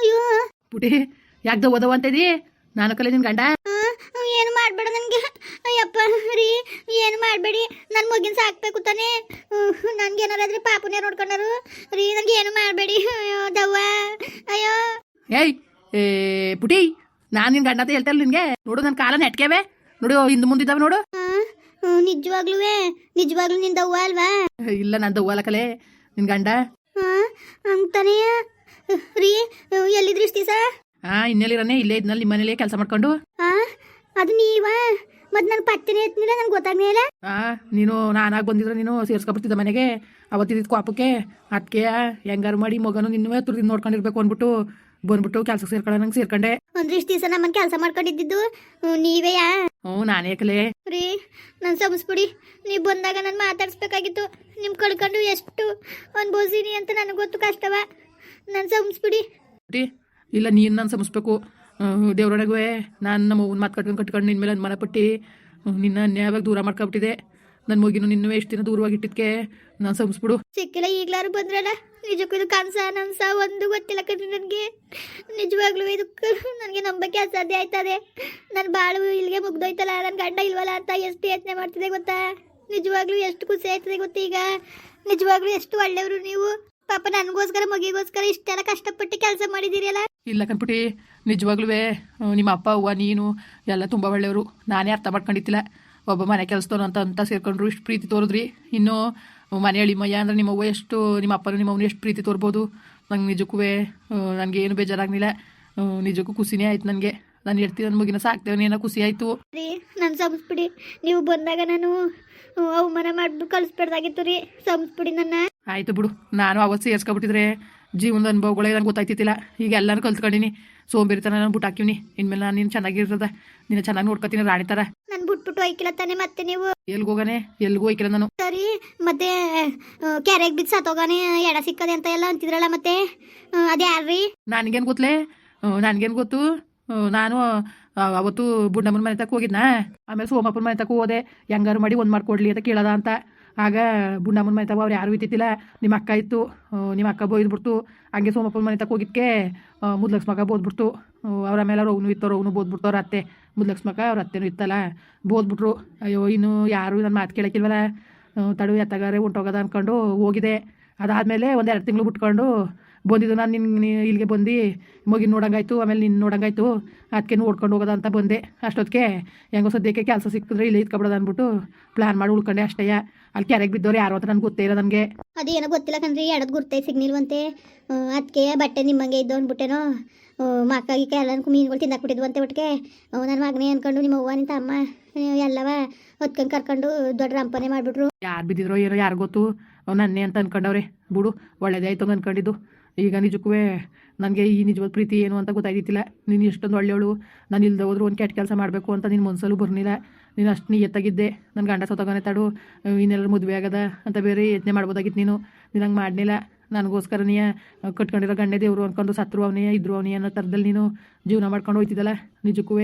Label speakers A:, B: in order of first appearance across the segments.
A: ಅಯ್ಯೋ.
B: ಪುಟಿ ಯಾಕ್ದ ಓದವ ಅಂತ ಇದೀ? ನಾನು ಕಲೆ ನಿನ್ ಗಂಡ.
A: ಏನು ಮಾಡಬೇಡ ನನಗೆ ಅಯ್ಯಪ್ಪ ರೀ ಏನು ಮಾಡಬೇಡಿ. ನನ್ನ ಮಗಿನ ಸಾಕ್ಬೇಕು ತಾನೇ. ನನ್ಗೆ ಏನಾರಾದ್ರೆ ಪಾಪನೇ ನೋಡ್ಕೊಂಡರು. ರೀ ನನಗೆ ಏನು ಮಾಡಬೇಡಿ. ಅಯ್ಯೋ ದವ್ವ. ಅಯ್ಯೋ.
B: ಏಯ್ ಏ ಪುಟಿ ನಾನು ನಿನ್ ಗಂಡ ಅಂತ ಹೇಳ್ತಾ ಇಲ್ಲ ನಿನ್ಗೆ? ನೋಡು ನನ್ನ ಕಾಲ ನೆಟ್ಕೇವೆ ನೋಡು ಹಿಂದ್ ಮುಂದಿದ್ದಾವೆ ನೋಡು.
A: ನಿಜವಾಗ್ಲೂ ನಿಜವಾಗ್ಲೂ ನಿನ್ ದವ್ವ ಅಲ್ವಾ?
B: ಇಲ್ಲ ನಾನು ದವ್ವಲ್ಲ ಕಲೆ. ನಿನ್ ಗಂಡ.
A: ಆ, ಅಂತಾನೆ ರೀ ಎಲ್ಲಿದ್ರಿ ಇಷ್ಟು ದಿವಸ?
B: ಹಾ ಇನ್ನೆಲ್ಲಿರನೆ? ಇಲ್ಲೇ ಇದ್ನಲ್ಲಿ ಮನೇಲಿ ಕೆಲಸ ಮಾಡ್ಕೊಂಡು.
A: ಆ ಅದು ನೀವಾ? ಮತ್ ನನ್ ಪತ್ತೆನೇ ಎತ್ನಿಲ್ಲ ನನ್ಗೆ ಗೊತ್ತಾಗ್ನೇ ಇಲ್ಲ.
B: ಆ ನೀನು ನಾನಾಗಿ ಬಂದಿದ್ರೆ ನೀನು ಸೇರ್ಸ್ಕೊಬಿಡ್ತಿದ್ದ ಮನೆಗೆ. ಅವತ್ತಿದ್ದ ಕೋಪಕ್ಕೆ ಅದಕ್ಕೆ ಹೆಂಗಾರು ಮಾಡಿ ಮಗನು ನಿನ್ನವೇ ತುರ್ದಿಂದ ನೋಡ್ಕೊಂಡಿರ್ಬೇಕು ಅಂದ್ಬಿಟ್ಟು ಬಂದ್ಬಿಟ್ಟು ಕೆಲಸ ಸೇರ್ಕೊಳ್ಳೋ ನಂಗೆ ಸೇರ್ಕೊಂಡೆ.
A: ಒಂದ್ ಇಷ್ಟು ದಿವಸ ನಮ್ಮನ್ ಕೆಲಸ ಮಾಡ್ಕೊಂಡಿದ್ದು ನೀವೇ ಯಾ?
B: ಹ್ಞೂ ನಾನೇ ಕಲೆ
A: ರೀ ನನ್ ಸಮಸ್ಬಿಡಿ ನೀವ್ ಬಂದಾಗ ನಾನು ಮಾತಾಡ್ಸ್ಬೇಕಾಗಿತ್ತು. ನಿಮ್ ಕಳ್ಕೊಂಡು ಎಷ್ಟು ಅನ್ಬೋಸಿನಿ ಅಂತ ನನಗೆ ಗೊತ್ತು ಕಷ್ಟವ. ನನ್ ಸಂಸ್ಬಿಡಿ
B: ರೀ ಇಲ್ಲ ನೀನು ನಾನು ಸಮಿಸ್ಬೇಕು ದೇವ್ರೊಳಗೆ ನಾನು ನಮ್ಮ ಅವ್ನ ಮಾತು ಕಟ್ಕೊಂಡು ಕಟ್ಕೊಂಡು ನಿನ್ನ ಮೇಲೆ ಅನುಮಾನ ಪಟ್ಟು. ಹ್ಮ್, ನಿನ್ನ ಅನ್ಯಾಯವಾಗಿ ದೂರ ಮಾಡ್ಕೊಬಿಟ್ಟಿದೆ. ನನ್ನ ಮಗಿನೂ ನಿನ್ನೂ ಎಷ್ಟು ದಿನ ದೂರವಾಗಿ ಇಟ್ಟಿದ್ಕೆ ನಾನು ಸಮಿಸ್ಬಿಡು
A: ಸಿಕ್ಕಿಲ್ಲ ಈಗ್ಲಾರು ಬಂದ್ರಲ್ಲ? ನಿಜಕ್ಕೂ ಇದು ಕನ್ಸ ನನ್ಸ ಒಂದು ಗೊತ್ತಿಲ್ಲ ಕಣ್ರಿ ನನಗೆ. ನಿಜವಾಗ್ಲೂ ಇದಕ್ಕೆ ನನಗೆ ನಂಬಕ್ಕೆ ಅಸಾಧ್ಯ ಆಯ್ತದೆ. ನನ್ನ ಬಾಳು ಇಲ್ಲಿಗೆ ಮುಗ್ದೋಯ್ತಲ್ಲ ನನ್ನ ಗಂಡ ಇಲ್ವಲ್ಲ ಅಂತ ಎಷ್ಟು ಯೋಚನೆ ಮಾಡ್ತಿದೆ ಗೊತ್ತಾ? ನಿಜವಾಗ್ಲೂ ಎಷ್ಟು ಖುಷಿ ಆಯ್ತದೆ ಗೊತ್ತೀಗ ಈಗ? ನಿಜವಾಗ್ಲೂ ಎಷ್ಟು ಒಳ್ಳೆಯವರು ನೀವು? ಪಾಪ ನನಗೋಸ್ಕರ, ಮಗಿಗೋಸ್ಕರ ಇಷ್ಟೆಲ್ಲ ಕಷ್ಟಪಟ್ಟು ಕೆಲಸ ಮಾಡಿದಿರಲ್ಲ
B: ಇಲ್ಲ ಕಣ್ಪುಟಿ ನಿಜವಾಗ್ಲೂ ನಿಮ್ಮ ಅಪ್ಪ, ಅವ್ವ, ನೀನು, ಎಲ್ಲ ತುಂಬ ಒಳ್ಳೆಯವರು. ನಾನೇ ಅರ್ಥ ಮಾಡ್ಕೊಂಡಿದ್ದಿಲ್ಲ. ಒಬ್ಬ ಮನೆ ಕೆಲಸದವನು ಅಂತ ಅಂತ ಸೇರ್ಕೊಂಡ್ರು ಇಷ್ಟು ಪ್ರೀತಿ ತೋರಿದ್ರಿ. ಇನ್ನು, ಮನೆ ಅಂದ್ರೆ ನಿಮ್ಮ ಅವ್ವ ಎಷ್ಟು, ನಿಮ್ಮ ಅಪ್ಪನು ನಿಮ್ಮ ಅವನು ಎಷ್ಟು ಪ್ರೀತಿ ತೋರ್ಬೋದು. ನಂಗೆ ನಿಜಕ್ಕೂ ನನಗೆ ಏನು ಬೇಜಾರಾಗಲಿಲ್ಲ. ನಿಜಕ್ಕೂ ಖುಷಿನೇ ಆಯ್ತು ನನಗೆ. ನಾನು ಹೇಳ್ತೀನಿ ನನ್ನ ಮಗಿನ ಸಾಕ್ತೇವೆ ನೀನ ಖುಷಿ ಆಯ್ತು.
A: ರೀ ನನ್ನ ಸಂಸ್ಬಿಡಿ ನೀವು ಬಂದಾಗ ನಾನು ಅವಮಾನ ಮಾಡ್ಬಿಟ್ಟು ಕಳಿಸ್ಬಿಡ್ದಾಗಿತ್ತು ರೀ ಸಂಸ್ಬಿಡಿ ನನ್ನ.
B: ಆಯ್ತು ಬಿಡು ನಾನು ಅವತ್ತು ಸೇರ್ಸ್ಕೊಬಿಟ್ಟಿದ್ರೆ ಜೀವನದ ಅನುಭವಗಳೇ ನಂಗೆ ಗೊತ್ತಾಯ್ತಿತ್ತಿಲ್ಲ. ಈಗ ಎಲ್ಲಾನು ಕಲ್ತ್ಕೊಂಡಿನಿ ಸೋಂಬೇರಿತನ ನಾನು ಬಿಟ್ಟು ಹಾಕಿವ್ನಿ ಇನ್ಮೇಲೆ ನಾನು ನೀನು ಚೆನ್ನಾಗಿರ್ತದ ನೀನು ಚೆನ್ನಾಗಿ ನೋಡ್ಕೊತೀನಿ ರಾಣಿ ತರ.
A: ನಾನು ಬಿಟ್ಬಿಟ್ಟು ಹೋಯ್ಕಿಲ್ಲ ತಾನೆ ಮತ್ತೆ ನೀವು?
B: ಎಲ್ಗೆ ಹೋಗಾನೆ? ಎಲ್ಗೂ ಹೋಯ್ಕಿಲ್ಲ ನಾನು.
A: ಸರಿ ಮತ್ತೆ ಕ್ಯಾರೆಗ್ ಬಿದ್ದು ಸತ್ತೋಗಾನೆ ಎಡ ಸಿಕ್ಕದೆ ಅಂತ ಎಲ್ಲ ಅಂತಿದ್ರಲ್ಲ ಮತ್ತೆ? ಅದೇ ಯಾರ್ರಿ
B: ನನಗೇನು ಗೊತ್ತಲೇ ನನಗೇನು ಗೊತ್ತು? ನಾನು ಅವತ್ತು ಬುಡ್ಡಮ್ಮನ ಮನೆ ತಕ್ಕ ಹೋಗಿದ್ನಾ? ಆಮೇಲೆ ಸೋಮಪ್ಪನ ಮನೆ ತಕ್ಕ ಹೋದೆ. ಹೆಂಗಾರು ಮಾಡಿ ಒಂದು ಮಾಡ್ಕೊಡ್ಲಿ ಅಂತ ಕೇಳದ ಅಂತ. ಆಗ ಬುಂಡಮ್ಮನ ಮನೆ ತಗೋ ಅವ್ರು ಯಾರು ಇತ್ತಿತ್ತಿಲ್ಲ ನಿಮ್ಮ ಅಕ್ಕ ಇತ್ತು. ನಿಮ್ಮ ಅಕ್ಕ ಬೋಯ್ದ್ಬಿಡ್ತು. ಹಂಗೆ ಸೋಮಪ್ಪನ ಮನೆ ತಕ್ಕ ಹೋಗಿದ್ಕೆ ಮುದ್ಲಕ್ಷ್ಮಕ ಬೋದ್ಬಿಡ್ತು. ಅವ್ರ ಆಮೇಲೆ ಅವ್ರು ಅವನು ಇತ್ತವ್ರು ಅವನು ಬೋದ್ಬಿಡ್ತು ಅವ್ರ ಅತ್ತೆ. ಮುದ್ಲಕ್ಷ್ಮಕ್ಕ ಅವ್ರ ಅತ್ತೆನೂ ಇತ್ತಲ್ಲ. ಬೋದ್ಬಿಟ್ರು. ಅಯ್ಯೋ, ಇನ್ನು ಯಾರು ನನ್ನ ಮಾತು ಕೇಳಕ್ಕಿಲ್ವಲ್ಲ ತಡು ಎತ್ತಗಾರೆ ಹೊಂಟೋಗದ ಅಂದ್ಕೊಂಡು ಹೋಗಿದೆ ಅದಾದಮೇಲೆ ಒಂದು ಎರಡು ತಿಂಗಳು ಬಿಟ್ಕೊಂಡು ಬಂದಿದ್ದು ನಾನು ನಿನ್ನ ಇಲ್ಲಿಗೆ ಬಂದು ಮಗಿನ ನೋಡಂಗಾಯ್ತು ಆಮೇಲೆ ನಿನ್ನ ನೋಡಂಗಾಯ್ತು ಅದಕ್ಕೆ ನೋಡ್ಕೊಂಡು ಹೋಗೋದ ಅಂತ ಬಂದೆ. ಅಷ್ಟೊತ್ತಿಗೆ ಹೆಂಗೋ ಸದ್ಯಕ್ಕೆ ಕೆಲಸ ಸಿಕ್ಕಿದ್ರೆ ಇಲ್ಲಿ ಇದ್ಕೊಬಿಡೋದು ಅಂದ್ಬಿಟ್ಟು ಪ್ಲ್ಯಾನ್ ಮಾಡಿ ಉಳ್ಕೊಂಡೆ ಅಷ್ಟೇ. ಅಲ್ಲಿ ಕೆರೆಗೆ ಬಿದ್ದವ್ರು ಯಾರು ಅಂತ ನನಗೆ ಗೊತ್ತೇ ಇಲ್ಲ ನನಗೆ.
A: ಅದೇನೋ ಗೊತ್ತಿಲ್ಲ ಕಣ್ರಿ ಎಡದ್ ಗುರ್ತೈ ಸಿಗ್ನಿಲ್ವಂತೆ ಅದಕ್ಕೆ ಬಟ್ಟೆ ನಿಮ್ಮಂಗೆ ಇದ್ದು ಅಂದ್ಬಿಟ್ಟೇನೋ. ಮಕ್ಕಾಗಿ ಎಲ್ಲನಕ್ಕೂ ಮೀನುಗಳು ತಿಂದಾಕ್ಬಿಟ್ಟಿದ್ವು ಅಂತ ಒಟ್ಟಿಗೆ ನನ್ನ ಮಗನೇ ಅನ್ಕೊಂಡು ನಿಮ್ಮ ಅವ್ವ ನಿಂತ ಅಮ್ಮ ಎಲ್ಲವ ಹೊತ್ಕೊಂಡು ಕರ್ಕೊಂಡು ದೊಡ್ಡ ರಂಪನೆ ಮಾಡಿಬಿಟ್ರು.
B: ಯಾರು ಬಿದ್ದಿದ್ರು ಏನೋ ಯಾರು ಗೊತ್ತು. ನನ್ನೇ ಅಂತ ಅನ್ಕೊಂಡವ್ರೆ. ಬಿಡು ಒಳ್ಳೇದಾಯ್ತು ಅಂತ ಅನ್ಕೊಂಡಿದ್ದು. ಈಗ ನಿಜಕ್ಕೂ ನನಗೆ ಈ ನಿಜವಾದ ಪ್ರೀತಿ ಏನು ಅಂತ ಗೊತ್ತಾಗಿತ್ತಿಲ್ಲ ನೀನು ಇಷ್ಟೊಂದು ಒಳ್ಳೆಯವಳು. ನಾನು ಇಲ್ಲದೆ ಹೋದ್ರು ಒಂದು ಕೆಟ್ಟ ಕೆಲಸ ಮಾಡಬೇಕು ಅಂತ ನಿನ್ನ ಮನ್ಸಲ್ಲೂ ಬರ್ನಿಲ್ಲ. ನೀನು ಅಷ್ಟು ನೀ ಎತ್ತಾಗಿದ್ದೆ ನನ್ನ ಗಂಡ ಸತ್ತೋಗನೆ ತಾಡು. ಇನ್ನೆಲ್ಲರೂ ಮದುವೆ ಆಗದ ಅಂತ ಬೇರೆ ಯೋಚನೆ ಮಾಡ್ಬೋದಾಗಿತ್ತು ನೀನು. ನೀನು ಹಂಗೆ ಮಾಡಲಿಲ್ಲ ನನಗೋಸ್ಕರ ನೀ ಕಟ್ಕೊಂಡಿರೋ ಗಂಡೆ ದೇವರು ಅಂದ್ಕೊಂಡು ಸತ್ರು ಅವನೇ, ಇದ್ರು ಅವನೇ ಅನ್ನೋ ಥರದಲ್ಲಿ ನೀನು ಜೀವನ ಮಾಡ್ಕೊಂಡು ಹೋಯ್ತಿದ್ದಲ್ಲ. ನಿಜಕ್ಕೂ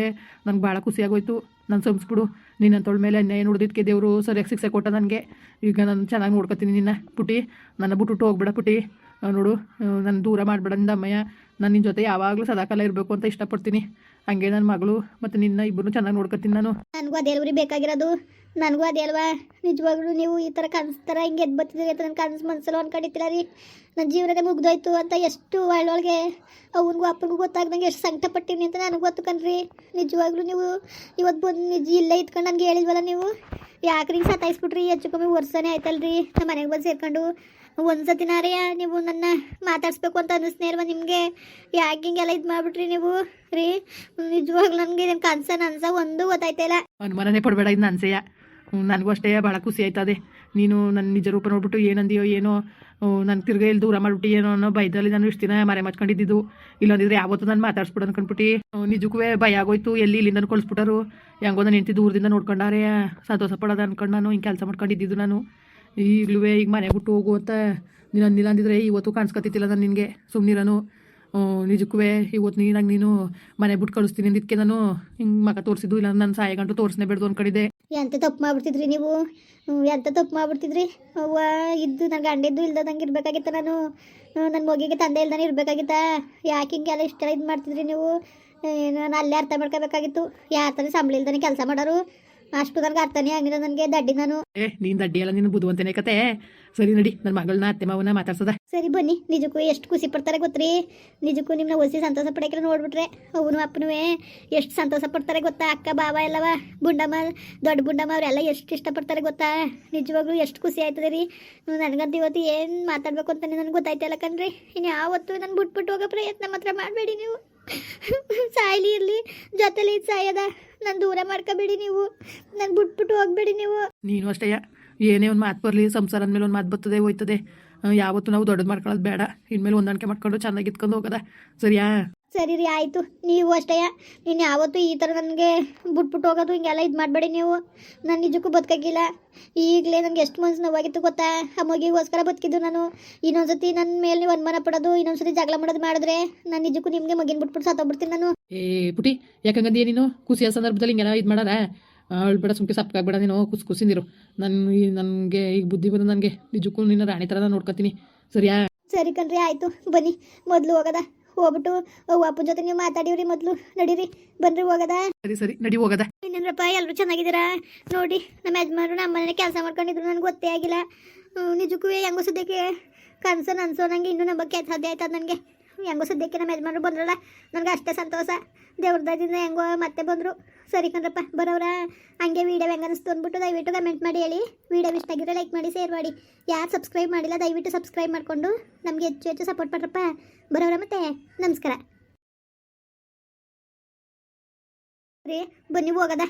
B: ನಂಗೆ ಭಾಳ ಖುಷಿಯಾಗೋಯ್ತು. ನಾನು ಸಂಸ್ಬಿಡು ನಿನ್ನ ತೊಳ ಮೇಲೆ ಅನ್ಯಾಯ ನೋಡಿದಕ್ಕೆ ದೇವರು ಸರಿಯಾಗಿ ಶಿಕ್ಷೆ ಕೊಟ್ಟ ನನಗೆ. ಈಗ ನಾನು ಚೆನ್ನಾಗಿ ನೋಡ್ಕೊತೀನಿ ನಿನ್ನ ಪುಟಿ ನನ್ನ ಬಿಟ್ಬಿಟ್ಟು ಹೋಗ್ಬೇಡ ಪುಟಿ ನೋಡು ನನ್ನ ದೂರ ಮಾಡಬೇಡ ಅಮ್ಮಯ್ಯ. ನಾನು ನಿನ್ನ ಜೊತೆ ಯಾವಾಗಲೂ ಸದಾಕಾಲ ಇರಬೇಕು ಅಂತ ಇಷ್ಟಪಡ್ತೀನಿ. ಹಂಗೆ ನನ್ನ ಮಗಳು ಮತ್ತು ನಿನ್ನ ಇಬ್ಬರು ಚೆನ್ನಾಗಿ ನೋಡ್ಕೊತೀನಿ ನಾನು.
A: ನನಗೂ ಅದೇ ಅಲ್ರಿ ಬೇಕಾಗಿರೋದು. ನನಗೂ ಅದೇ ಅಲ್ವಾ? ನಿಜವಾಗ್ಲೂ ನೀವು ಈ ಥರ ಕನಸು ಥರ ಹಿಂಗೆ ಎದ್ದು ಬರ್ತಿದ್ದೀರಿ ಅಂತ ನನ್ನ ಕನಸು ಮನಸ್ಸಲ್ಲಿ ಅನ್ಕೊಂಡಿತ್ತಿಲ್ಲ ರೀ? ನನ್ನ ಜೀವನನೇ ಮುಗ್ದೋಯ್ತು ಅಂತ ಎಷ್ಟು ಒಳ್ಳೊಳಗೆ ಅವನಿಗೂ ಅಪ್ಪನಿಗೂ ಗೊತ್ತಾಗ್ದಂಗೆ ಎಷ್ಟು ಸಂಕಟ ಪಟ್ಟಿನಿ ಅಂತ ನನಗೆ ಗೊತ್ತು ಕಣ್ರಿ. ನಿಜವಾಗ್ಲೂ ನೀವು ಇವತ್ತು ಬಂದು ನಿಜ ಇಲ್ಲೇ ಇದ್ಕೊಂಡು ನನಗೆ ಹೇಳಿದ್ವಲ್ಲ ನೀವು? ಯಾಕ್ರಿ ಸತಾಯಿಸ್ಬಿಟ್ರಿ? ಹೆಚ್ಚು ಕಮ್ಮಿ ವರ್ಷನೇ ಆಯ್ತಲ್ರಿ ನಮ್ಮ ಮನೆಗೆ ಬಂದು ಸೇರ್ಕೊಂಡು. ಒಂದ್ಸತಿನಾರೇ ನೀವು ನನ್ನ ಮಾತಾಡಿಸ್ಬೇಕು ಅಂತ ಅನ್ನಿಸ್ನೇಲ್ವ ನಿಮಗೆ? ಯಾಕೆ ಹಿಂಗೆಲ್ಲ ಇದು ಮಾಡ್ಬಿಟ್ರಿ ನೀವು? ರೀ? ನಿಜವಾಗ್ಲೂ ನನಗೆ ಕನ್ಸ ನನ್ಸ ಒಂದು ಗೊತ್ತಾಯ್ತಾ ಇಲ್ಲ.
B: ಅನುಮಾನನೇ ಪಡಬೇಡ ಇದು ಅನ್ಸೆಯ ನನಗೂ ಅಷ್ಟೇ ಭಾಳ ಖುಷಿ ಆಯ್ತದೆ. ನೀನು ನನ್ನ ನಿಜ ರೂಪ ನೋಡ್ಬಿಟ್ಟು ಏನಂದಿಯೋ ಏನೋ ನನ್ನ ತಿರ್ಗಾ ಇಲ್ಲಿ ದೂರ ಮಾಡ್ಬಿಟ್ಟು ಏನೋ ಅನ್ನೋ ಭಯದಲ್ಲಿ ನಾನು ಇಷ್ಟು ದಿನ ಮರೆ ಮಚ್ಕೊಂಡಿದ್ದು ಇಲ್ಲೊಂದಿದ್ರೆ ಯಾವತ್ತೂ ನಾನು ಮಾತಾಡ್ಸ್ಬಿಟ್ಟು ಅನ್ಕೊಂಡ್ಬಿಟ್ಟು. ನಿಜಕ್ಕೂ ಭಯ ಆಗೋಯ್ತು. ಎಲ್ಲಿ ಇಲ್ಲಿಂದ ಕಳಿಸ್ಬಿಟ್ಟರು. ಹೆಂಗೋ ನಾನು ಹೆಂಡತಿ ದೂರದಿಂದ ನೋಡ್ಕೊಂಡಾರೆ. ಸಂತೋಷ ಪಡೋದು ಅನ್ಕೊಂಡು ನಾನು ಹಿಂಗೆ ಕೆಲಸ ಮಾಡ್ಕೊಂಡಿದ್ದು ನಾನು. ಈಗಲೂ ಈಗ ಮನೆ ಬಿಟ್ಟು ಹೋಗು ಅಂತ ನೀನು ಅಂದಿಲ್ಲ ಅಂದಿದ್ರೆ ಇವತ್ತು ಕಾಣಿಸ್ಕೊತಿತ್ತಿಲ್ಲ ನಾನು ನಿನಗೆ. ಸುಮ್ಮನಿರನು ನಿಜಕ್ಕೂ ಇವತ್ತು ನೀನಾಗ ನೀನು ಮನೆ ಬಿಟ್ಟು ಕಳಿಸ್ತೀನಿ ಅಂದಿದ್ದಕ್ಕೆ ನಾನು ಹಿಂಗೆ ಮಗ ತೋರಿಸಿದ್ದು ಇಲ್ಲ ನನ್ನ ಸಾಯಗಂಟು ತೋರಿಸ್ನೇ ಬಿಡ್ದು ಅನ್ಕೊಂಡಿದ್ದೆ.
A: ಎಂತ ತಪ್ಪು ಮಾಡ್ಬಿಡ್ತಿದ್ರಿ ನೀವು? ಎಂಥ ತಪ್ಪು ಮಾಡ್ಬಿಡ್ತಿದ್ರಿ? ಅವ್ವ, ಇದ್ದು ನನ್ನ ಗಂಡಿದ್ದು ಇಲ್ದಂಗೆ ಇರ್ಬೇಕಾಗಿತ್ತು ನಾನು? ನನ್ನ ಮಗಿಗೆ ತಂದೆ ಇಲ್ದಾನೆ ಇರಬೇಕಾಗಿತ್ತ? ಯಾಕೆ ಹಿಂಗೆಲ್ಲ ಇಷ್ಟೆಲ್ಲ ಇದು ಮಾಡ್ತಿದ್ರಿ ನೀವು? ನಾನು ಅಲ್ಲೇ ಅರ್ಥ ಮಾಡ್ಕೋಬೇಕಾಗಿತ್ತು. ಯಾರ ತಾನೇ ಸಂಬಳ ಇಲ್ದಾನೆ ಕೆಲಸ ಮಾಡೋರು? ಅಷ್ಟು ನನಗೆ ಅರ್ಥನೇ ಆಗಿಲ್ಲ ನನಗೆ ದಡ್ಡಿ ನಾನು.
B: ಏ ನೀನ್ ದಡ್ಡಿ ಅಲ್ಲ ನೀನು ಬುದ್ಧಿವಂತನೇ ಕತೆ. ಸರಿ ನಡಿ ನನ್ನ ಮಗಳನ್ನ ಅತ್ತೆ ಮಾವನ ಮಾತಾಡ್ಸದ.
A: ಸರಿ ಬನ್ನಿ ನಿಜಕ್ಕೂ ಎಷ್ಟು ಖುಷಿ ಪಡ್ತಾರೆ ಗೊತ್ತ್ರಿ? ನಿಜಕ್ಕೂ ನಿಮ್ಮನ್ನ ಒಸಿ ಸಂತೋಷ ಪಡಕ್ಕೆ ನೋಡ್ಬಿಟ್ರೆ ಅವನು ಅಪ್ಪನೂ ಎಷ್ಟು ಸಂತೋಷ ಪಡ್ತಾರೆ ಗೊತ್ತಾ? ಅಕ್ಕ ಬಾವ ಎಲ್ಲವ ಬುಂಡಮ್ಮ ದೊಡ್ಡ ಬುಂಡಮ್ಮ ಅವರೆಲ್ಲ ಎಷ್ಟು ಇಷ್ಟಪಡ್ತಾರೆ ಗೊತ್ತಾ? ನಿಜವಾಗ್ಲೂ ಎಷ್ಟು ಖುಷಿ ಆಯ್ತದೆ ರೀ? ನನಗಂತ ಇವತ್ತು ಏನು ಮಾತಾಡ್ಬೇಕು ಅಂತ ನನಗೆ ಗೊತ್ತಾಯ್ತಲ್ಲ ಕಣ್ರಿ. ಇನ್ನು ಯಾವತ್ತು ನಾನು ಬಿಟ್ಬಿಟ್ಟು ಹೋಗೋ ಪ್ರಯತ್ನ ಮಾತ್ರ ಮಾಡಬೇಡಿ ನೀವು. ಸಾಯ್ಲಿ ಇರಲಿ, ಜೊತೆಲಿ ಸಾಯದ. ನಾನು ದೂರ ಮಾಡ್ಕೋಬೇಡಿ ನೀವು. ನಾನು ಬಿಟ್ಬಿಟ್ಟು ಹೋಗ್ಬೇಡಿ ನೀವು.
B: ನೀನು ಅಷ್ಟೇ ಏನೇ ಒಂದು ಮಾತು ಬರಲಿ, ಸಂಸಾರ ಅಂದಮೇಲೆ ಒಂದು ಮಾತು ಬರ್ತದೆ, ಹೋಯ್ತದೆ. ಯಾವತ್ತು ಯಾವತ್ತೂ ನಾವು ದೊಡ್ಡದು ಮಾಡ್ಕೊಳ್ಳೋದು ಬೇಡ. ಇನ್ಮೇಲೆ ಹೊಂದಾಣಿಕೆ ಮಾಡ್ಕೊಂಡು ಚೆನ್ನಾಗಿ ಇತ್ಕೊಂಡು ಹೋಗೋದ. ಸರಿಯಾ?
A: ಸರಿ ರೀ ಆಯಿತು. ನೀವು ಅಷ್ಟೇ. ನೀನು ಯಾವತ್ತೂ ಈ ಥರ ನನಗೆ ಬಿಟ್ಬಿಟ್ಟು ಹೋಗೋದು ಹಿಂಗೆಲ್ಲ ಇದು ಮಾಡಬೇಡಿ ನೀವು. ನಾನು ನಿಜಕ್ಕೂ ಬದುಕಾಗಿಲ್ಲ. ಈಗಲೇ ನನಗೆ ಎಷ್ಟು ಮನಸ್ಸು ನೋವಾಗಿತ್ತು ಗೊತ್ತಾ? ಆ ಮಗಿಗೋಸ್ಕರ ಬದುಕಿದ್ದು ನಾನು. ಇನ್ನೊಂದ್ಸತಿ ನನ್ನ ಮೇಲೆ ನೀವು ಅನುಮಾನ ಪಡೋದು ಇನ್ನೊಂದ್ಸತಿ ಜಗಳ ಮಾಡೋದು ಮಾಡಿದ್ರೆ ನಾನು ನಿಜಕ್ಕೂ ನಿಮಗೆ ಮಗಿನ ಬಿಟ್ಬಿಟ್ಟು ಸತ್ತೋಗ್ಬಿಡ್ತೀನಿ ನಾನು.
B: ಏ ಪುಟಿ ಯಾಕಂಗಂದಿ ನೀನು? ಖುಷಿಯ ಸಂದರ್ಭದಲ್ಲಿ ಹಿಂಗೆಲ್ಲ ಇದು ಮಾಡಾರ? ಅಳ್ಬೇಡ ಸುಮ್ಕೆ ಸಪ್ಕಾಗ್ಬೇಡ ನೀನು. ಖುಷಿ ಖುಷಿನಿರು ನನ್ನ ನನಗೆ ಈಗ ಬುದ್ಧಿ ಬಂದು ನನಗೆ ನಿಜಕ್ಕೂ ನಿನ್ನ ರಾಣಿ ಥರ ನೋಡ್ಕೊತೀನಿ. ಸರಿಯಾ?
A: ಸರಿ ಕಣ್ರಿ ಆಯಿತು. ಬನ್ನಿ. ಮೊದಲು ಹೋಗೋದ. ಹೋಗ್ಬಿಟ್ಟು ಅಪ್ಪ ಅಪ್ಪನ ಜೊತೆ ನೀವು ಮಾತಾಡಿವ್ರಿ ಮೊದಲು. ನಡೀರಿ ಬನ್ರಿ ಹೋಗದ.
B: ಸರಿ ಸರಿ ನಡಿ ಹೋಗದ.
A: ಇನ್ನೇನಪ್ಪ ಎಲ್ಲರೂ ಚೆನ್ನಾಗಿದ್ದೀರಾ? ನೋಡಿ ನಮ್ಮ ಯಜಮಾನರು ನಮ್ಮ ಮನೇಲಿ ಕೆಲಸ ಮಾಡ್ಕೊಂಡಿದ್ರು ನನಗೆ ಗೊತ್ತೇ ಆಗಿಲ್ಲ. ನಿಜಕ್ಕೂ ಹೆಂಗೋ ಸದ್ಯಕ್ಕೆ ಕನ್ಸನ್ ಅನ್ಸೋ ನನಗೆ ಇನ್ನೂ ನಂಬಕ್ಕೆ ಸಾಧ್ಯ ಆಯ್ತದ ನನಗೆ. ಹೆಂಗೋ ಸದ್ಯಕ್ಕೆ ನಮ್ಮ ಯಜಮಾನರು ಬಂದ್ರಲ್ಲ, ನನಗೆ ಅಷ್ಟೇ ಸಂತೋಷ. ದೇವ್ರದಿಂದ ಹೆಂಗೋ ಮತ್ತೆ ಬಂದರು. ಸರಿ ಕಣ್ರಪ್ಪ ಬರೋರ ಹಂಗೆ ವೀಡಿಯೋ ಹೆಂಗೆ ಅನಿಸ್ತು ಅಂದ್ಬಿಟ್ಟು ದಯವಿಟ್ಟು ಕಮೆಂಟ್ ಮಾಡಿ ಹೇಳಿ. ವೀಡಿಯೋ ಇಷ್ಟ ಆಗಿದ್ರೆ ಲೈಕ್ ಮಾಡಿ ಶೇರ್ ಮಾಡಿ. ಯಾರು ಸಬ್ಸ್ಕ್ರೈಬ್ ಮಾಡಿಲ್ಲ, ದಯವಿಟ್ಟು ಸಬ್ಸ್ಕ್ರೈಬ್ ಮಾಡಿಕೊಂಡು. ನಮಗೆ ಹೆಚ್ಚು ಹೆಚ್ಚು ಸಪೋರ್ಟ್ ಮಾಡ್ರಪ್ಪ ಬರೋರ ಮತ್ತೆ, ನಮಸ್ಕಾರ. ರೀ, ಬನ್ನಿ ಹೋಗದ?